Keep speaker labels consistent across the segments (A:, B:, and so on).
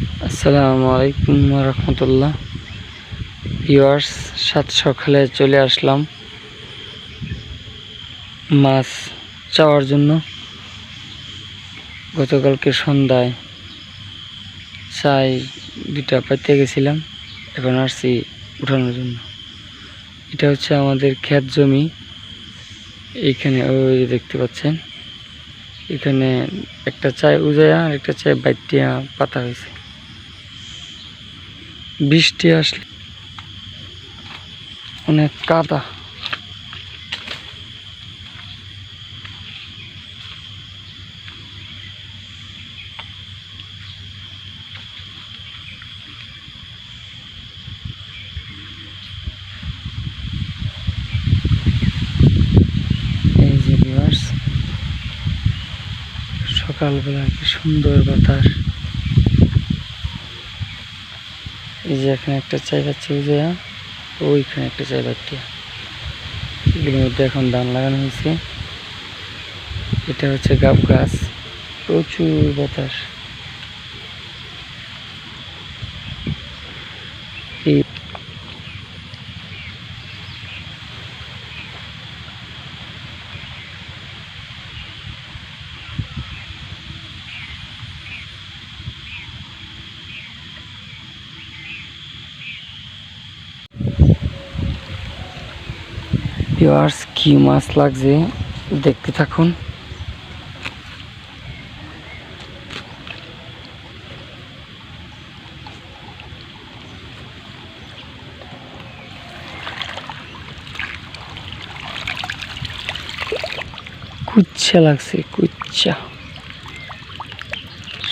A: আসসালামু আলাইকুম রহমতুল্লাহ। ভিউয়ার্স, সাত সকালে চলে আসলাম মাছ চাওয়ার জন্য। গতকালকে সন্ধ্যায় চাই দুটা পাইতে গেছিলাম, এখন আসছি উঠানোর জন্য। এটা হচ্ছে আমাদের ক্ষেত জমি। এইখানে ওই দেখতে পাচ্ছেন, এখানে একটা চায় উজায়া আর একটা চায় বাইটিয়া পাতা হয়েছে। বৃষ্টি আসলে অনেক কাদা। সকালবেলা কি সুন্দর বাতাস। এই যে এখানে একটা চাই পাচ্ছি যে, ওইখানে একটা চাই পাচ্ছি এগুলোর মধ্যে এখন ধান লাগানো হয়েছে। এটা হচ্ছে গাব গাছ। প্রচুর বাতাস এই ভিউয়ার্স, কি মাছ লাগছে দেখতে থাকুন। কুচ্ছা লাগছে, কুচ্ছা।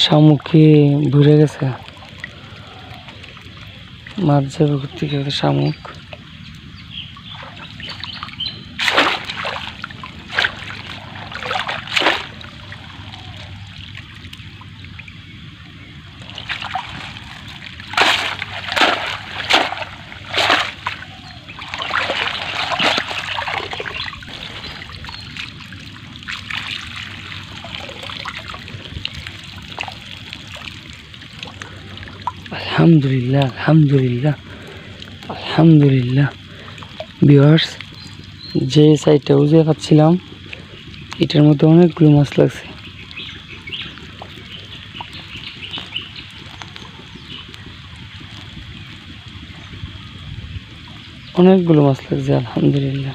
A: শামুকে ভরে গেছে? মাছ যাবে ঘুরতে গেছে শামুক? আলহামদুলিল্লাহ আলহামদুলিল্লাহ আলহামদুলিল্লাহ। ভিউয়ার্স যে সাইডটা উজে পাচ্ছিলাম এটার মধ্যে অনেকগুলো মাছ লাগছে। অনেকগুলো মাছ লাগছে, আলহামদুলিল্লাহ।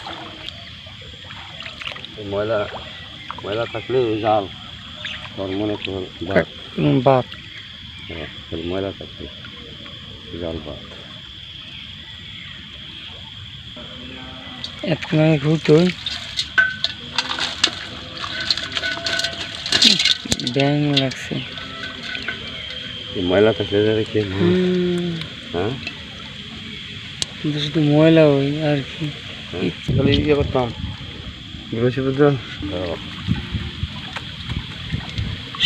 B: ময়লা ময়লা থাকলে জাল তোর মনে কর
A: বাত
B: হ্যাঁ, ময়লা থাকলে জাল ভাত
A: এতক্ষণ ঘুরতো ব্যাং লাগছে।
B: ময়লা থাকলে
A: হুম,
B: হ্যাঁ?
A: কিন্তু শুধু ময়লা ওই আর কি।
B: তাহলে ইয়ে করতাম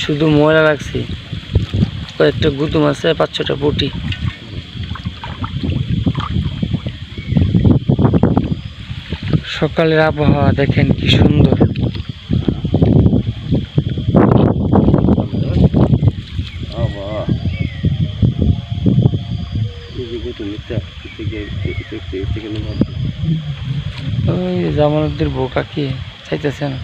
A: শুধু ময়লা লাগছে। কয়েকটা গুতুম আছে পাঁচ ছটা পুটি সকালের আবহাওয়া দেখেন কি সুন্দর।
B: এদিকে
A: ওই জামালুদ্দির বোকা কি? চাইতেছে না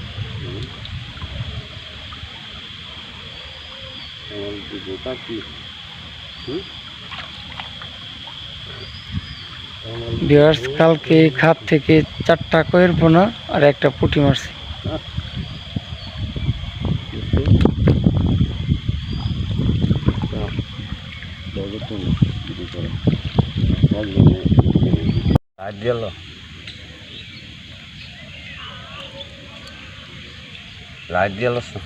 B: বোকা কি? হুম?
A: কালকে খাত থেকে চারটা কয়ের পোনা আর একটা পুটি মারছি।
B: দিল આજેલો રાજ્યલો શું?